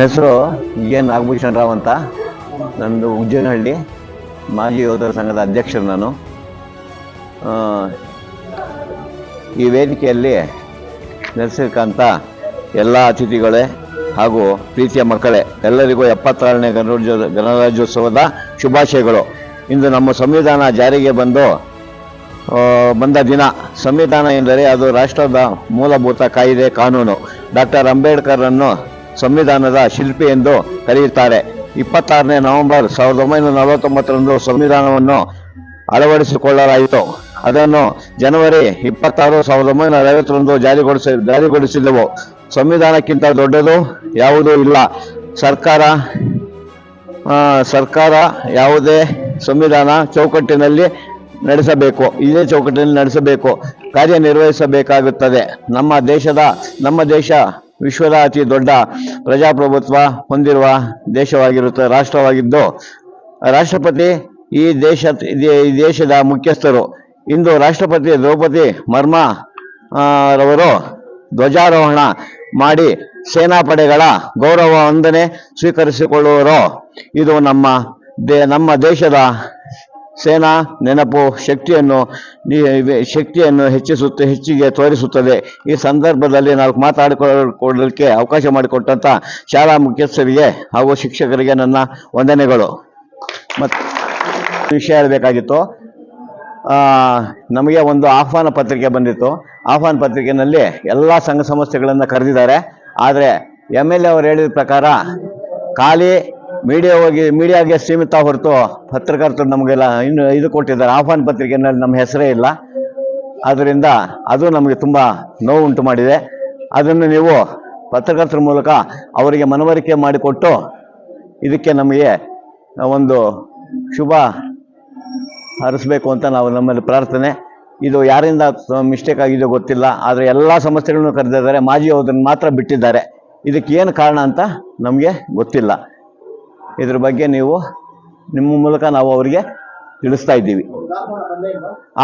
ನನ್ನ ಹೆಸರು ಎನ್ ನಾಗಭೂಷಣ ರಾವ್ ಅಂತ. ನಂದು ಉಜ್ಜನಹಳ್ಳಿ, ಮಾಜಿ ಯೋಧರ ಸಂಘದ ಅಧ್ಯಕ್ಷರು ನಾನು. ಈ ವೇದಿಕೆಯಲ್ಲಿ ನೆಲೆಸಿರ್ತಕ್ಕಂಥ ಎಲ್ಲ ಅತಿಥಿಗಳೇ ಹಾಗೂ ಪ್ರೀತಿಯ ಮಕ್ಕಳೇ, ಎಲ್ಲರಿಗೂ ಎಪ್ಪತ್ತಾರನೇ ಗಣರಾಜ್ಯ, ಗಣರಾಜ್ಯೋತ್ಸವದ ಶುಭಾಶಯಗಳು. ಇಂದು ನಮ್ಮ ಸಂವಿಧಾನ ಜಾರಿಗೆ ಬಂದು ಬಂದ ದಿನ. ಸಂವಿಧಾನ ಎಂದರೆ ಅದು ರಾಷ್ಟ್ರದ ಮೂಲಭೂತ ಕಾಯಿದೆ, ಕಾನೂನು. ಡಾಕ್ಟರ್ ಅಂಬೇಡ್ಕರ್ರನ್ನು ಸಂವಿಧಾನದ ಶಿಲ್ಪಿ ಎಂದು ಕರೆಯುತ್ತಾರೆ. ಇಪ್ಪತ್ತಾರನೇ ನವೆಂಬರ್ ಸಾವಿರದ ಒಂಬೈನೂರ ನಲವತ್ತೊಂಬತ್ತರಂದು ಸಂವಿಧಾನವನ್ನು ಅಳವಡಿಸಿಕೊಳ್ಳಲಾಯಿತು. ಅದನ್ನು ಜನವರಿ ಇಪ್ಪತ್ತಾರು ಸಾವಿರದ ಒಂಬೈನೂರ ಐವತ್ತರಂದು ಜಾರಿಗೊಳಿಸಿ, ಜಾರಿಗೊಳಿಸಿದೆವು. ಸಂವಿಧಾನಕ್ಕಿಂತ ದೊಡ್ಡದು ಯಾವುದೂ ಇಲ್ಲ. ಸರ್ಕಾರ ಸರ್ಕಾರ ಯಾವುದೇ ಸಂವಿಧಾನ ಚೌಕಟ್ಟಿನಲ್ಲಿ ನಡೆಸಬೇಕು. ಇದೇ ಚೌಕಟ್ಟಿನಲ್ಲಿ ನಡೆಸಬೇಕು. ಕಾರ್ಯನಿರ್ವಹಿಸಬೇಕಾಗುತ್ತದೆ. ನಮ್ಮ ದೇಶದ, ನಮ್ಮ ದೇಶ ವಿಶ್ವದ ಅತಿ ದೊಡ್ಡ ಪ್ರಜಾಪ್ರಭುತ್ವ ಹೊಂದಿರುವ ದೇಶವಾಗಿರುತ್ತೆ, ರಾಷ್ಟ್ರವಾಗಿದ್ದು, ರಾಷ್ಟ್ರಪತಿ ಈ ದೇಶ, ಈ ದೇಶದ ಮುಖ್ಯಸ್ಥರು. ಇಂದು ರಾಷ್ಟ್ರಪತಿ ದ್ರೌಪದಿ ಮರ್ಮ ರವರು ಧ್ವಜಾರೋಹಣ ಮಾಡಿ ಸೇನಾಪಡೆಗಳ ಗೌರವ ವಂದನೆ ಸ್ವೀಕರಿಸಿಕೊಳ್ಳುವರು. ಇದು ನಮ್ಮ ದೇ, ನಮ್ಮ ದೇಶದ ಸೇನಾ ನೆನಪು ಶಕ್ತಿಯನ್ನು ಶಕ್ತಿಯನ್ನು ಹೆಚ್ಚಿಸುತ್ತೆ, ಹೆಚ್ಚಿಗೆ ತೋರಿಸುತ್ತದೆ. ಈ ಸಂದರ್ಭದಲ್ಲಿ ನಾವು ಮಾತಾಡಿಕೊಳ್ಳಲಿಕ್ಕೆ ಅವಕಾಶ ಮಾಡಿಕೊಟ್ಟಂಥ ಶಾಲಾ ಮುಖ್ಯಸ್ಥರಿಗೆ ಹಾಗೂ ಶಿಕ್ಷಕರಿಗೆ ನನ್ನ ವಂದನೆಗಳು. ಮತ್ತು ವಿಷಯ ಹೇಳಬೇಕಾಗಿತ್ತು. ನಮಗೆ ಒಂದು ಆಹ್ವಾನ ಪತ್ರಿಕೆ ಬಂದಿತ್ತು. ಆಹ್ವಾನ ಪತ್ರಿಕೆಯಲ್ಲಿ ಎಲ್ಲ ಸಂಘ ಸಂಸ್ಥೆಗಳನ್ನು ಕರೆದಿದ್ದಾರೆ. ಆದರೆ ಎಂ ಎಲ್ ಎ ಅವರು ಹೇಳಿದ ಪ್ರಕಾರ ಖಾಲಿ ಮೀಡಿಯಾ ಹೋಗಿ ಮೀಡಿಯಾಗೆ ಸೀಮಿತ ಹೊರತು ಪತ್ರಕರ್ತರು ನಮಗೆಲ್ಲ ಇನ್ನು ಇದು ಕೊಟ್ಟಿದ್ದಾರೆ. ಆಹ್ವಾನ ಪತ್ರಿಕೆನಲ್ಲಿ ನಮ್ಮ ಹೆಸರೇ ಇಲ್ಲ. ಆದ್ದರಿಂದ ಅದು ನಮಗೆ ತುಂಬ ನೋವುಂಟು ಮಾಡಿದೆ. ಅದನ್ನು ನೀವು ಪತ್ರಕರ್ತರ ಮೂಲಕ ಅವರಿಗೆ ಮನವರಿಕೆ ಮಾಡಿಕೊಟ್ಟು ಇದಕ್ಕೆ ನಮಗೆ ಒಂದು ಶುಭ ಹರಿಸ್ಬೇಕು ಅಂತ ನಾವು ನಮ್ಮಲ್ಲಿ ಪ್ರಾರ್ಥನೆ. ಇದು ಯಾರಿಂದ ಮಿಸ್ಟೇಕ್ ಆಗಿದೆ ಗೊತ್ತಿಲ್ಲ. ಆದರೆ ಎಲ್ಲ ಸಮಸ್ಯೆಗಳನ್ನು ಕರೆದಿದ್ದಾರೆ. ಮಾಜಿ ಅವ್ರನ್ನ ಮಾತ್ರ ಬಿಟ್ಟಿದ್ದಾರೆ. ಇದಕ್ಕೆ ಏನು ಕಾರಣ ಅಂತ ನಮಗೆ ಗೊತ್ತಿಲ್ಲ. ಇದ್ರ ಬಗ್ಗೆ ನೀವು ನಿಮ್ಮ ಮೂಲಕ ನಾವು ಅವರಿಗೆ ತಿಳಿಸ್ತಾ ಇದ್ದೀವಿ.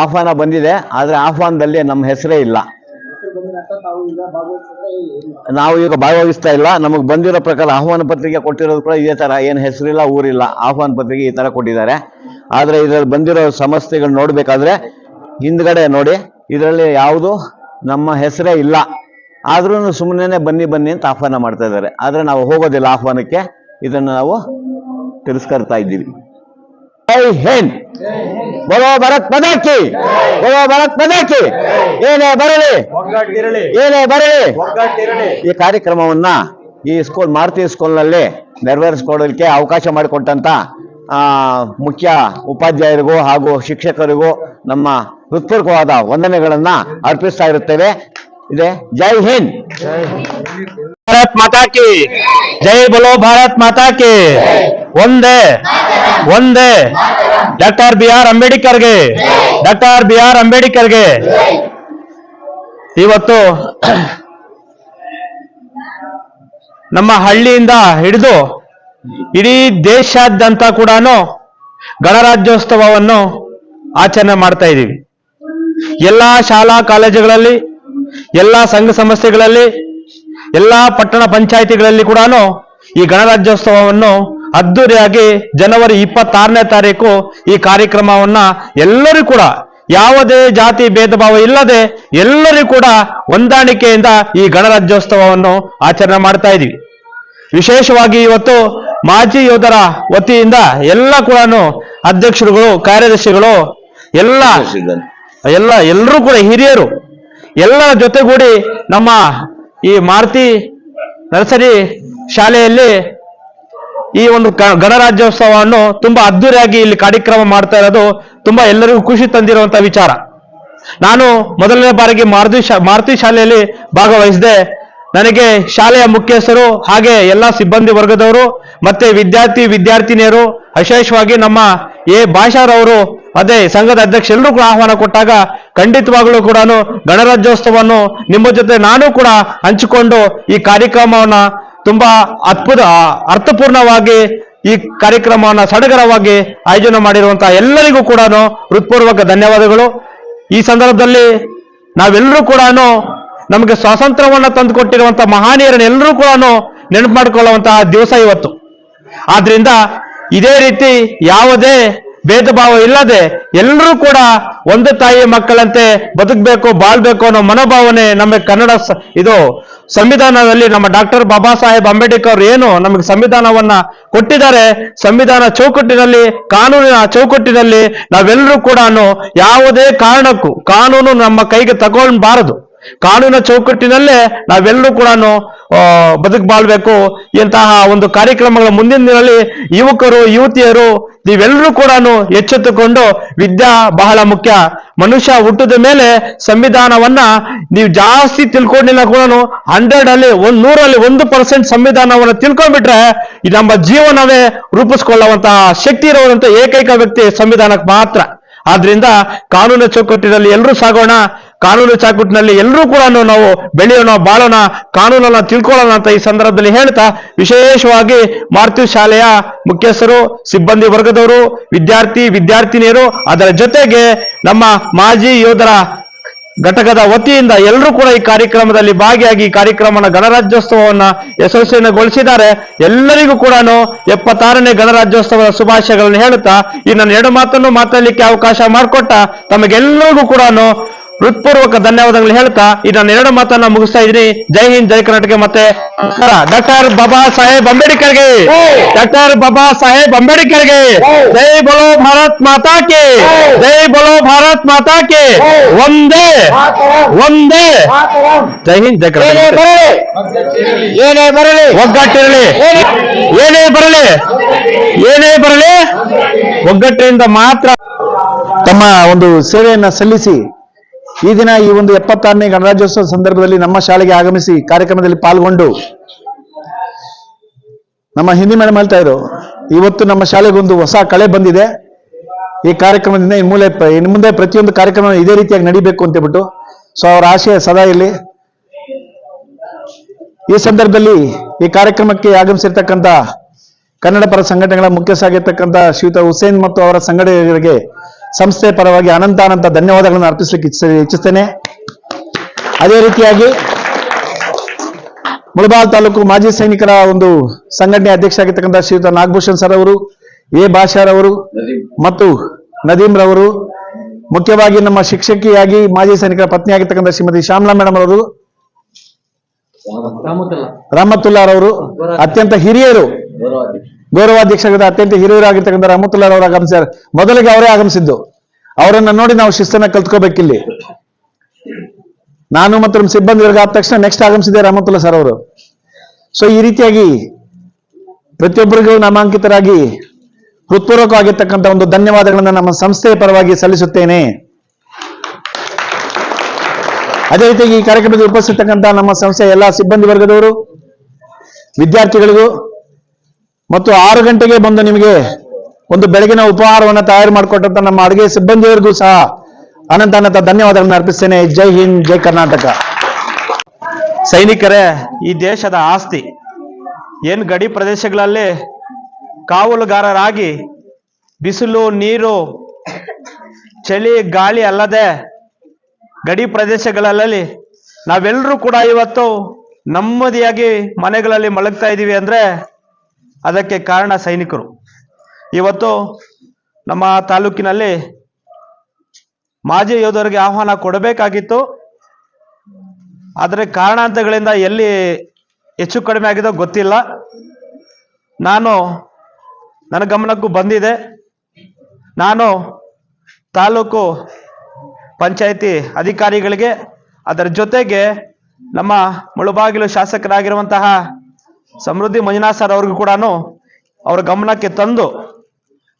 ಆಹ್ವಾನ ಬಂದಿದೆ, ಆದರೆ ಆಹ್ವಾನದಲ್ಲಿ ನಮ್ಮ ಹೆಸರೇ ಇಲ್ಲ. ನಾವು ಈಗ ಭಾಗವಹಿಸ್ತಾ ಇಲ್ಲ. ನಮಗೆ ಬಂದಿರೋ ಪ್ರಕಾರ ಆಹ್ವಾನ ಪತ್ರಿಕೆ ಕೊಟ್ಟಿರೋದು ಕೂಡ ಇದೇ ತರ. ಏನು ಹೆಸರಿಲ್ಲ, ಊರಿಲ್ಲ, ಆಹ್ವಾನ ಪತ್ರಿಕೆ ಈ ತರ ಕೊಟ್ಟಿದ್ದಾರೆ. ಆದರೆ ಇದರಲ್ಲಿ ಬಂದಿರೋ ಸಮಸ್ಯೆಗಳು ನೋಡಬೇಕಾದ್ರೆ ಹಿಂದ್ಗಡೆ ನೋಡಿ, ಇದರಲ್ಲಿ ಯಾವುದು ನಮ್ಮ ಹೆಸರೇ ಇಲ್ಲ. ಆದ್ರೂ ಸುಮ್ಮನೆ ಬನ್ನಿ ಬನ್ನಿ ಅಂತ ಆಹ್ವಾನ ಮಾಡ್ತಾ ಇದ್ದಾರೆ. ಆದರೆ ನಾವು ಹೋಗೋದಿಲ್ಲ ಆಹ್ವಾನಕ್ಕೆ. ಇದನ್ನು ನಾವು ತಿರಸ್ಕರ್ತಾ ಇದ್ದೀವಿ. ಜೈ ಹಿಂದ್. ಬರೋ ಭರತ್ ಪದಾಕಿ. ಬರೋ ಭರತ್ ಪದಾಕಿ. ಏನೇ ಬರಲಿ. ಏನೇ ಬರಲಿ. ಈ ಕಾರ್ಯಕ್ರಮವನ್ನ ಈ ಸ್ಕೂಲ್ ಮಾರುತಿ ಸ್ಕೂಲ್ನಲ್ಲಿ ನೆರವೇರಿಸಿಕೊಡಲಿಕ್ಕೆ ಅವಕಾಶ ಮಾಡಿಕೊಟ್ಟಂತ ಆ, ಮುಖ್ಯ ಉಪಾಧ್ಯಾಯರಿಗೂ ಹಾಗೂ ಶಿಕ್ಷಕರಿಗೂ ನಮ್ಮ ಹೃತ್ಪೂರ್ವಕವಾದ ವಂದನೆಗಳನ್ನ ಅರ್ಪಿಸ್ತಾ ಇರುತ್ತೇವೆ. ಇದೆ. ಜೈ ಹಿಂದ್. ಭಾರತ್ ಮಾತಾಕಿ ಜೈ ಬಲೋ ಭಾರತ್ ಮಾತಾ ಕಿ. ಒಂದೇ. ಒಂದೇ. ಡಾಕ್ಟರ್ ಬಿ ಆರ್ ಅಂಬೇಡ್ಕರ್ಗೆ. ಡಾಕ್ಟರ್ ಬಿ ಆರ್ ಅಂಬೇಡ್ಕರ್ಗೆ. ಇವತ್ತು ನಮ್ಮ ಹಳ್ಳಿಯಿಂದ ಹಿಡಿದು ಇಡೀ ದೇಶಾದ್ಯಂತ ಕೂಡ ಗಣರಾಜ್ಯೋತ್ಸವವನ್ನು ಆಚರಣೆ ಮಾಡ್ತಾ ಇದ್ದೀವಿ. ಎಲ್ಲ ಶಾಲಾ ಕಾಲೇಜುಗಳಲ್ಲಿ, ಎಲ್ಲ ಸಂಘ ಸಂಸ್ಥೆಗಳಲ್ಲಿ, ಎಲ್ಲ ಪಟ್ಟಣ ಪಂಚಾಯಿತಿಗಳಲ್ಲಿ ಕೂಡ ಈ ಗಣರಾಜ್ಯೋತ್ಸವವನ್ನು ಅದ್ದೂರಿಯಾಗಿ ಜನವರಿ ಇಪ್ಪತ್ತಾರನೇ ತಾರೀಕು ಈ ಕಾರ್ಯಕ್ರಮವನ್ನ ಎಲ್ಲರೂ ಕೂಡ, ಯಾವುದೇ ಜಾತಿ ಭೇದ ಭಾವ ಇಲ್ಲದೆ ಎಲ್ಲರೂ ಕೂಡ ಹೊಂದಾಣಿಕೆಯಿಂದ ಈ ಗಣರಾಜ್ಯೋತ್ಸವವನ್ನು ಆಚರಣೆ ಮಾಡ್ತಾ ಇದೀವಿ. ವಿಶೇಷವಾಗಿ ಇವತ್ತು ಮಾಜಿ ಯೋಧರ ವತಿಯಿಂದ ಎಲ್ಲ ಕೂಡ ಅಧ್ಯಕ್ಷರುಗಳು, ಕಾರ್ಯದರ್ಶಿಗಳು, ಎಲ್ಲ ಎಲ್ಲ ಎಲ್ಲರೂ ಕೂಡ ಹಿರಿಯರು, ಎಲ್ಲರ ಜೊತೆಗೂಡಿ ನಮ್ಮ ಈ ಮಾರುತಿ ನರ್ಸರಿ ಶಾಲೆಯಲ್ಲಿ ಈ ಒಂದು ಗಣರಾಜ್ಯೋತ್ಸವವನ್ನು ತುಂಬಾ ಅದ್ದೂರಿಯಾಗಿ ಇಲ್ಲಿ ಕಾರ್ಯಕ್ರಮ ಮಾಡ್ತಾ ಇರೋದು ತುಂಬಾ ಎಲ್ಲರಿಗೂ ಖುಷಿ ತಂದಿರುವಂತ ವಿಚಾರ. ನಾನು ಮೊದಲನೇ ಬಾರಿಗೆ ಮಾರುತಿ ಮಾರುತಿ ಶಾಲೆಯಲ್ಲಿ ಭಾಗವಹಿಸಿದೆ. ನನಗೆ ಶಾಲೆಯ ಮುಖ್ಯಸ್ಥರು ಹಾಗೆ ಎಲ್ಲ ಸಿಬ್ಬಂದಿ ವರ್ಗದವರು ಮತ್ತೆ ವಿದ್ಯಾರ್ಥಿ ವಿದ್ಯಾರ್ಥಿನಿಯರು ವಿಶೇಷವಾಗಿ ನಮ್ಮ ಎ ಭಾಷಾರವರು ಅದೇ ಸಂಘದ ಅಧ್ಯಕ್ಷ ಎಲ್ಲರೂ ಕೂಡ ಆಹ್ವಾನ ಕೊಟ್ಟಾಗ ಖಂಡಿತವಾಗ್ಲೂ ಕೂಡ ಗಣರಾಜ್ಯೋತ್ಸವವನ್ನು ನಿಮ್ಮ ಜೊತೆ ನಾನು ಕೂಡ ಹಂಚಿಕೊಂಡು ಈ ಕಾರ್ಯಕ್ರಮವನ್ನ ತುಂಬಾ ಅದ್ಭುತ, ಅರ್ಥಪೂರ್ಣವಾಗಿ ಈ ಕಾರ್ಯಕ್ರಮವನ್ನು ಸಡಗರವಾಗಿ ಆಯೋಜನೆ ಮಾಡಿರುವಂತಹ ಎಲ್ಲರಿಗೂ ಕೂಡ ಹೃತ್ಪೂರ್ವಕ ಧನ್ಯವಾದಗಳು. ಈ ಸಂದರ್ಭದಲ್ಲಿ ನಾವೆಲ್ಲರೂ ಕೂಡ ನಮಗೆ ಸ್ವಾತಂತ್ರ್ಯವನ್ನು ತಂದುಕೊಟ್ಟಿರುವಂತಹ ಮಹಾನೀಯರನ್ನು ಎಲ್ಲರೂ ಕೂಡ ನೆನಪು ಮಾಡಿಕೊಳ್ಳುವಂತಹ ದಿವಸ ಇವತ್ತು. ಆದ್ರಿಂದ ಇದೇ ರೀತಿ ಯಾವುದೇ ಭೇದ ಭಾವ ಇಲ್ಲದೆ ಎಲ್ಲರೂ ಕೂಡ ಒಂದು ತಾಯಿಯ ಮಕ್ಕಳಂತೆ ಬದುಕಬೇಕು, ಬಾಳ್ಬೇಕು ಅನ್ನೋ ಮನೋಭಾವನೆ ನಮಗೆ ಕನ್ನಡ ಇದು ಸಂವಿಧಾನದಲ್ಲಿ ನಮ್ಮ ಡಾಕ್ಟರ್ ಬಾಬಾ ಸಾಹೇಬ್ ಅಂಬೇಡ್ಕರ್ ಏನು ನಮಗೆ ಸಂವಿಧಾನವನ್ನ ಕೊಟ್ಟಿದ್ದಾರೆ, ಸಂವಿಧಾನ ಚೌಕಟ್ಟಿನಲ್ಲಿ, ಕಾನೂನಿನ ಚೌಕಟ್ಟಿನಲ್ಲಿ ನಾವೆಲ್ಲರೂ ಕೂಡ ಯಾವುದೇ ಕಾರಣಕ್ಕೂ, ಕಾನೂನು ನಮ್ಮ ಕೈಗೆ ತಗೊಳ್ಬಾರದು. ಕಾನೂನಿನ ಚೌಕಟ್ಟಿನಲ್ಲೇ ನಾವೆಲ್ಲರೂ ಕೂಡ ಬದುಕು ಬಾಳ್ಬೇಕು ಇಂತಹ ಒಂದು ಕಾರ್ಯಕ್ರಮಗಳ ಮುಂದಿನ ದಿನದಲ್ಲಿ ಯುವಕರು, ಯುವತಿಯರು, ನೀವೆಲ್ಲರೂ ಕೂಡ ಎಚ್ಚೆತ್ತುಕೊಂಡು ವಿದ್ಯಾ ಬಹಳ ಮುಖ್ಯ. ಮನುಷ್ಯ ಹುಟ್ಟಿದ ಮೇಲೆ ಸಂವಿಧಾನವನ್ನ ನೀವು ಜಾಸ್ತಿ ತಿಳ್ಕೊಂಡಿಲ್ಲ ಕೂಡ ಹಂಡ್ರೆಡ್ ಅಲ್ಲಿ ಒಂದ್, ನೂರಲ್ಲಿ ಒಂದು ಪರ್ಸೆಂಟ್ ಸಂವಿಧಾನವನ್ನ ತಿಳ್ಕೊಂಡ್ಬಿಟ್ರೆ ನಮ್ಮ ಜೀವನವೇ ರೂಪಿಸ್ಕೊಳ್ಳುವಂತಹ ಶಕ್ತಿ ಇರುವಂತ ಏಕೈಕ ವ್ಯಕ್ತಿ ಸಂವಿಧಾನಕ್ಕೆ ಮಾತ್ರ. ಆದ್ರಿಂದ ಕಾನೂನು ಚೌಕಟ್ಟಿನಲ್ಲಿ ಎಲ್ಲರೂ ಸಾಗೋಣ. ಕಾನೂನು ಚಾಕುಟ್ನಲ್ಲಿ ಎಲ್ಲರೂ ಕೂಡ ನಾವು ಬೆಳೆಯೋಣ, ಬಾಳೋಣ, ಕಾನೂನನ್ನ ತಿಳ್ಕೊಳ್ಳೋಣ ಅಂತ ಈ ಸಂದರ್ಭದಲ್ಲಿ ಹೇಳ್ತಾ ವಿಶೇಷವಾಗಿ ಮಾರುತಿ ಶಾಲೆಯ ಮುಖ್ಯಸ್ಥರು, ಸಿಬ್ಬಂದಿ ವರ್ಗದವರು, ವಿದ್ಯಾರ್ಥಿ, ವಿದ್ಯಾರ್ಥಿನಿಯರು, ಅದರ ಜೊತೆಗೆ ನಮ್ಮ ಮಾಜಿ ಯೋಧರ ಘಟಕದ ವತಿಯಿಂದ ಎಲ್ಲರೂ ಕೂಡ ಈ ಕಾರ್ಯಕ್ರಮದಲ್ಲಿ ಭಾಗಿಯಾಗಿ ಈ ಕಾರ್ಯಕ್ರಮನ ಗಣರಾಜ್ಯೋತ್ಸವವನ್ನ ಯಶಸ್ವಿನಗೊಳಿಸಿದ್ದಾರೆ ಎಲ್ಲರಿಗೂ ಕೂಡ ಎಪ್ಪತ್ತಾರನೇ ಗಣರಾಜ್ಯೋತ್ಸವದ ಶುಭಾಶಯಗಳನ್ನು ಹೇಳುತ್ತಾ, ಈ ನನ್ನ ಎರಡು ಮಾತನ್ನು ಮಾತಾಡಲಿಕ್ಕೆ ಅವಕಾಶ ಮಾಡಿಕೊಟ್ಟ ತಮಗೆಲ್ಲರಿಗೂ ಕೂಡ ಹೃತ್ಪೂರ್ವಕ ಧನ್ಯವಾದಗಳು ಹೇಳ್ತಾ ಈ ನನ್ನ ಎರಡು ಮಾತನ್ನ ಮುಗಿಸ್ತಾ ಇದ್ದೀನಿ. ಜೈ ಹಿಂದ್ ಜೈ ಕರ್ನಾಟಕ ಮತ್ತೆ ನಮಸ್ಕಾರ. ಡಾಕ್ಟರ್ ಬಾಬಾ ಸಾಹೇಬ್ ಅಂಬೇಡ್ಕರ್ಗೆ. ಡಾಕ್ಟರ್ ಬಾಬಾ ಸಾಹೇಬ್ ಅಂಬೇಡ್ಕರ್ಗೆ. ಜೈ ಬೋಲೋ ಭಾರತ್ ಮಾತಾ ಕೆ. ಜೈ ಬೋಲೋ ಭಾರತ್ ಮಾತಾ ಕೆ. ಒಂದೇ ಒಂದೇ ಜೈ ಹಿಂದ್ ಜೈ ಕರ್ನಾಟಕ. ಏನೇ ಬರಲಿ. ಒಗ್ಗಟ್ಟಿರಲಿ. ಏನೇ ಬರಲಿ. ಏನೇ ಬರಲಿ. ಒಗ್ಗಟ್ಟಿನಿಂದ ಮಾತ್ರ ತಮ್ಮ ಒಂದು ಸೇವೆಯನ್ನ ಸಲ್ಲಿಸಿ ಈ ದಿನ ಈ ಒಂದು ಎಪ್ಪತ್ತಾರನೇ ಗಣರಾಜ್ಯೋತ್ಸವ ಸಂದರ್ಭದಲ್ಲಿ ನಮ್ಮ ಶಾಲೆಗೆ ಆಗಮಿಸಿ ಕಾರ್ಯಕ್ರಮದಲ್ಲಿ ಪಾಲ್ಗೊಂಡು ನಮ್ಮ ಹಿಂದಿ ಮೇಡಮ್ ಹೇಳ್ತಾ ಇದ್ರು, ಇವತ್ತು ನಮ್ಮ ಶಾಲೆಗೆ ಒಂದು ಹೊಸ ಕಳೆ ಬಂದಿದೆ. ಈ ಕಾರ್ಯಕ್ರಮದಿಂದ ಇನ್ನು ಮೂಲೆ ಇನ್ನು ಮುಂದೆ ಪ್ರತಿಯೊಂದು ಕಾರ್ಯಕ್ರಮ ಇದೇ ರೀತಿಯಾಗಿ ನಡಿಬೇಕು ಅಂತ ಹೇಳ್ಬಿಟ್ಟು ಸೊ ಅವರ ಆಶಯ ಸದಾ ಇಲ್ಲಿ ಈ ಸಂದರ್ಭದಲ್ಲಿ ಈ ಕಾರ್ಯಕ್ರಮಕ್ಕೆ ಆಗಮಿಸಿರ್ತಕ್ಕಂಥ ಕನ್ನಡ ಪರ ಸಂಘಟನೆಗಳ ಮುಖ್ಯಸ್ಥರಾಗಿರ್ತಕ್ಕಂಥ ಶ್ರೀಯುತ ಹುಸೇನ್ ಮತ್ತು ಅವರ ಸಂಘಟನೆಗಳಿಗೆ ಸಂಸ್ಥೆ ಪರವಾಗಿ ಅನಂತ ಅನಂತ ಧನ್ಯವಾದಗಳನ್ನು ಅರ್ಪಿಸಲಿಕ್ಕೆ ಇಚ್ಛಿಸ ಇಚ್ಛಿಸ್ತೇನೆ. ಅದೇ ರೀತಿಯಾಗಿ ಮುಳಬಾಲ್ ತಾಲೂಕು ಮಾಜಿ ಸೈನಿಕರ ಒಂದು ಸಂಘಟನೆ ಅಧ್ಯಕ್ಷ ಆಗಿರ್ತಕ್ಕಂಥ ಶ್ರೀಯುತ ನಾಗಭೂಷಣ್ ಸರ್ ಅವರು ಎ. ಭಾಷಾರ್ ಅವರು ಮತ್ತು ನದೀಮ್ ರವರು ಮುಖ್ಯವಾಗಿ ನಮ್ಮ ಶಿಕ್ಷಕಿಯಾಗಿ ಮಾಜಿ ಸೈನಿಕರ ಪತ್ನಿ ಆಗಿರ್ತಕ್ಕಂಥ ಶ್ರೀಮತಿ ಶ್ಯಾಮಲಾ ಮೇಡಮ್ ಅವರು ರಹಮತುಲ್ಲಾರವರು ಅತ್ಯಂತ ಹಿರಿಯರು ಗೌರವಾಧ್ಯಕ್ಷರಾದ ಅತ್ಯಂತ ಹಿರಿಯರಾಗಿರ್ತಕ್ಕಂಥ ರಹಮತುಲ್ಲಾರವರು ಆಗಮಿಸ್ಯಾರ ಮೊದಲಿಗೆ ಅವರೇ ಆಗಮಿಸಿದ್ದು. ಅವರನ್ನ ನೋಡಿ ನಾವು ಶಿಸ್ತನ್ನ ಕಲ್ತ್ಕೋಬೇಕಿಲ್ಲಿ. ನಾನು ಮತ್ತು ನಮ್ಮ ಸಿಬ್ಬಂದಿ ವರ್ಗ ಆದ ತಕ್ಷಣ ನೆಕ್ಸ್ಟ್ ಆಗಮಿಸಿದೆ ರಹಮತುಲ್ಲಾ ಸರ್ ಅವರು. ಸೊ ಈ ರೀತಿಯಾಗಿ ಪ್ರತಿಯೊಬ್ಬರಿಗೂ ನಾಮಾಂಕಿತರಾಗಿ ಹೃತ್ಪೂರ್ವಕವಾಗಿರ್ತಕ್ಕಂಥ ಒಂದು ಧನ್ಯವಾದಗಳನ್ನು ನಮ್ಮ ಸಂಸ್ಥೆಯ ಪರವಾಗಿ ಸಲ್ಲಿಸುತ್ತೇನೆ. ಅದೇ ರೀತಿಯಾಗಿ ಈ ಕಾರ್ಯಕ್ರಮದಲ್ಲಿ ಉಪಸ್ಥಿತಕ್ಕಂಥ ನಮ್ಮ ಸಂಸ್ಥೆಯ ಎಲ್ಲ ಸಿಬ್ಬಂದಿ ವರ್ಗದವರು, ವಿದ್ಯಾರ್ಥಿಗಳಿಗೂ ಮತ್ತು ಆರು ಗಂಟೆಗೆ ಬಂದು ನಿಮಗೆ ಒಂದು ಬೆಳಗಿನ ಉಪಹಾರವನ್ನು ತಯಾರು ಮಾಡಿಕೊಟ್ಟಂತ ನಮ್ಮ ಅಡುಗೆ ಸಿಬ್ಬಂದಿಯವರಿಗೂ ಸಹ ಅನಂತ ಅನಂತ ಧನ್ಯವಾದಗಳನ್ನು ಅರ್ಪಿಸ್ತೇನೆ. ಜೈ ಹಿಂದ್, ಜೈ ಕರ್ನಾಟಕ. ಸೈನಿಕರೇ, ಈ ದೇಶದ ಆಸ್ತಿ ಏನು ಗಡಿ ಪ್ರದೇಶಗಳಲ್ಲಿ ಕಾವಲುಗಾರರಾಗಿ ಬಿಸಿಲು, ನೀರು, ಚಳಿ, ಗಾಳಿ ಅಲ್ಲದೆ ಗಡಿ ಪ್ರದೇಶಗಳಲ್ಲಿ ನಾವೆಲ್ಲರೂ ಕೂಡ ಇವತ್ತು ನೆಮ್ಮದಿಯಾಗಿ ಮನೆಗಳಲ್ಲಿ ಮಲಗ್ತಾ ಇದ್ದೀವಿ ಅಂದ್ರೆ ಅದಕ್ಕೆ ಕಾರಣ ಸೈನಿಕರು. ಇವತ್ತು ನಮ್ಮ ತಾಲೂಕಿನಲ್ಲಿ ಮಾಜಿ ಯೋಧರಿಗೆ ಆಹ್ವಾನ ಕೊಡಬೇಕಾಗಿತ್ತು. ಆದರೆ ಕಾರಣಾಂತಗಳಿಂದ ಎಲ್ಲಿ ಹೆಚ್ಚು ಕಡಿಮೆ ಆಗಿದೋ ಗೊತ್ತಿಲ್ಲ. ನಾನು ನನ್ನ ಗಮನಕ್ಕೂ ಬಂದಿದೆ. ನಾನು ತಾಲೂಕು ಪಂಚಾಯಿತಿ ಅಧಿಕಾರಿಗಳಿಗೆ ಅದರ ಜೊತೆಗೆ ನಮ್ಮ ಮುಳುಬಾಗಿಲು ಶಾಸಕರಾಗಿರುವಂತಹ ಸಮೃದ್ಧಿ ಮಂಜುನಾಥ್ ಸರ್ ಅವ್ರಿಗೂ ಕೂಡ ಅವರ ಗಮನಕ್ಕೆ ತಂದು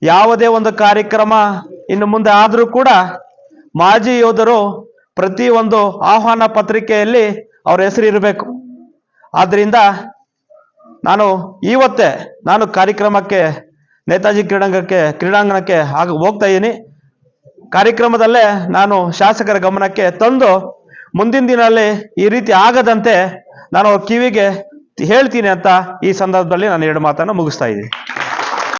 ಯಾವುದೇ ಒಂದು ಕಾರ್ಯಕ್ರಮ ಇನ್ನು ಮುಂದೆ ಆದರೂ ಕೂಡ ಮಾಜಿ ಯೋಧರು ಪ್ರತಿ ಒಂದು ಆಹ್ವಾನ ಪತ್ರಿಕೆಯಲ್ಲಿ ಅವರ ಹೆಸರು ಇರಬೇಕು. ಆದ್ರಿಂದ ನಾನು ಇವತ್ತೇ ನಾನು ಕಾರ್ಯಕ್ರಮಕ್ಕೆ ನೇತಾಜಿ ಕ್ರೀಡಾಂಗಕ್ಕೆ ಕ್ರೀಡಾಂಗಣಕ್ಕೆ ಆಗ ಹೋಗ್ತಾ ಇದ್ದೀನಿ. ಕಾರ್ಯಕ್ರಮದಲ್ಲೇ ನಾನು ಶಾಸಕರ ಗಮನಕ್ಕೆ ತಂದು ಮುಂದಿನ ದಿನದಲ್ಲಿ ಈ ರೀತಿ ಆಗದಂತೆ ನಾನು ಕಿವಿಗೆ ಹೇಳ್ತೀನಿ ಅಂತ ಈ ಸಂದರ್ಭದಲ್ಲಿ ನಾನು ಎರಡು ಮಾತನ್ನು ಮುಗಿಸ್ತಾ ಇದ್ದೀನಿ.